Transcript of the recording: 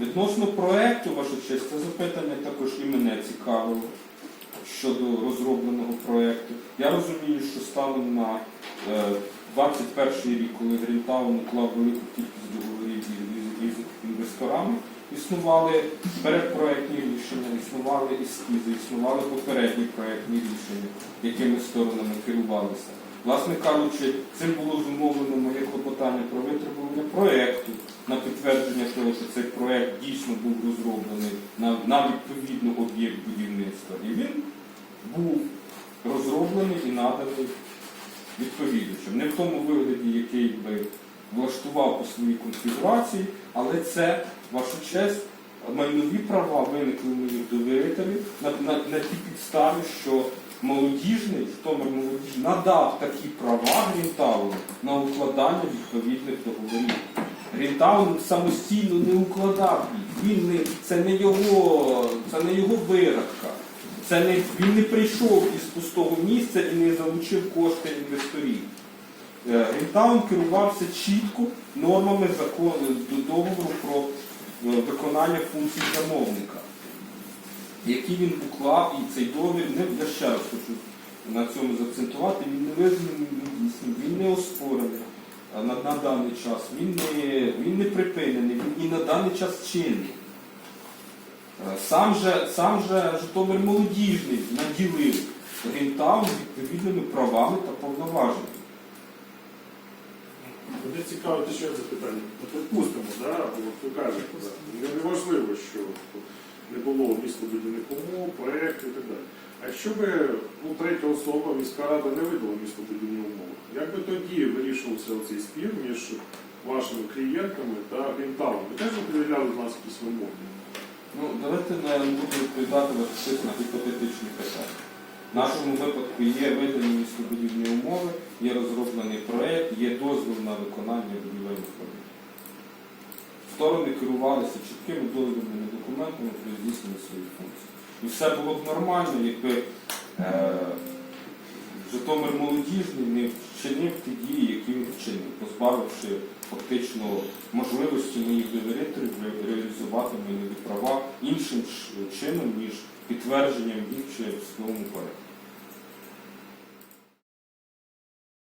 Відносно проекту, ваша честь, це запитання також і мене цікавило щодо розробленого проекту. Я розумію, що станом на е, 21 рік, коли Грінтаун уклав велику кількість договорів із, інвесторами, існували передпроектні рішення, існували ескізи, існували попередні проектні рішення, якими сторонами керувалися. Власне кажучи, цим було зумовлено моє клопотання про витребування проекту на підтвердження того, що цей проект дійсно був розроблений на, на відповідно об'єкт будівництва. І він був розроблений і наданий відповідачем. Не в тому вигляді, який би влаштував по своїй конфігурації, але це, ваша честь, майнові права виникли у моїх довірителів на, на, на тій підставі, що молодіжний, Житомир молодіжний надав такі права Грінтауну на укладання відповідних договорів. Грінтаун самостійно не укладав їх. Він не, це не його, це не його вирадка. Це не, він не прийшов із пустого місця і не залучив кошти інвесторів. Е, Грінтаун керувався чітко нормами закону до договору про е, виконання функцій замовника, які він уклав, і цей договір, не, я ще раз хочу на цьому заакцентувати, він не визнаний він не оспорений на, на даний час, він не, він не припинений, він і на даний час чинний. Е, Сам же, сам же Житомир молодіжний наділив Грінтаун відповідними правами та повноваженнями. Мене цікавить ще запитання. Припустимо, да, от ви кажете, да, не- неможливо, що не було містобудівних умов, проєктів і так далі. А якщо би ну, третя особа, міська рада не видала містобудівні умови, як би тоді вирішувався цей спір між вашими клієнтами та Грінтауном? Ви теж не перевіряли в нас якісь вимоги? Ну, давайте не буду відповідати на гіпотетичні питання. В нашому випадку є видані містобудівні умови, є розроблений проєкт, є дозвіл на виконання будівельних робіт. Сторони керувалися чіткими дозвільними документами про здійснення своїх функцій. І все було б нормально, якби е, Житомир молодіжний не вчинив ті дії, які він вчинив, позбавивши фактично можливості моїх довірителів реалізувати мої права іншим чином, ніж підтвердженням їх чи в своєму порядку.